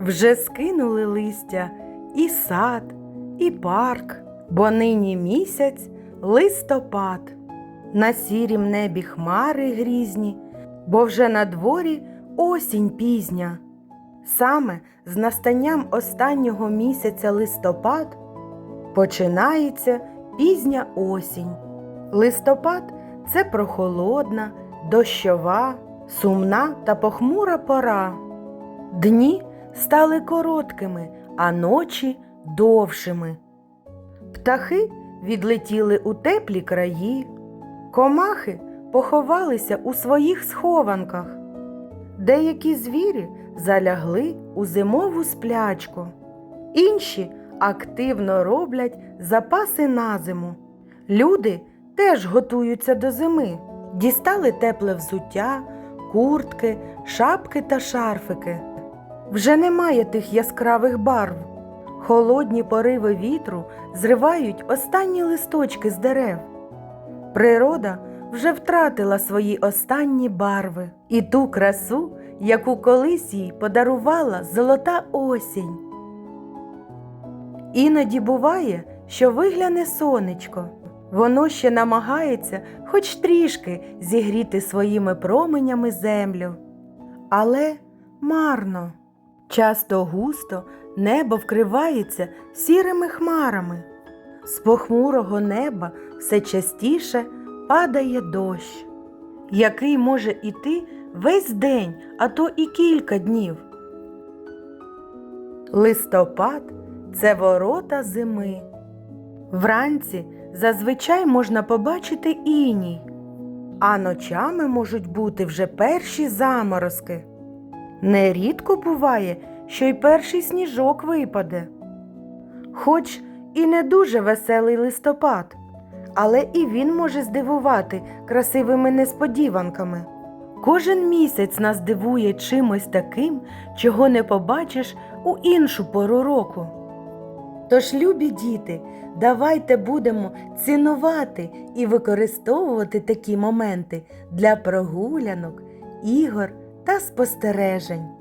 Вже скинули листя і сад, і парк, бо нині місяць листопад. На сірім небі хмари грізні, бо вже на дворі осінь пізня. Саме з настанням останнього місяця листопад починається пізня осінь. Листопад це прохолодна, дощова, сумна та похмура пора. Дні стали короткими, а ночі довшими. Птахи відлетіли у теплі краї, комахи поховалися у своїх схованках. Деякі звірі залягли у зимову сплячку, інші активно роблять запаси на зиму. Люди теж готуються до зими, дістали тепле взуття, куртки, шапки та шарфики. Вже немає тих яскравих барв. Холодні пориви вітру зривають останні листочки з дерев. Природа вже втратила свої останні барви і ту красу, яку колись їй подарувала золота осінь. Іноді буває, що вигляне сонечко. Воно ще намагається хоч трішки зігріти своїми променями землю. Але марно. Часто густо небо вкривається сірими хмарами. З похмурого неба все частіше падає дощ, який може іти весь день, а то і кілька днів. Листопад це ворота зими. Вранці зазвичай можна побачити іній, а ночами можуть бути вже перші заморозки. Нерідко буває, що й перший сніжок випаде. Хоч і не дуже веселий листопад, але і він може здивувати красивими несподіванками. Кожен місяць нас дивує чимось таким, чого не побачиш у іншу пору року. Тож, любі діти, давайте будемо цінувати і використовувати такі моменти для прогулянок, ігор та спостережень.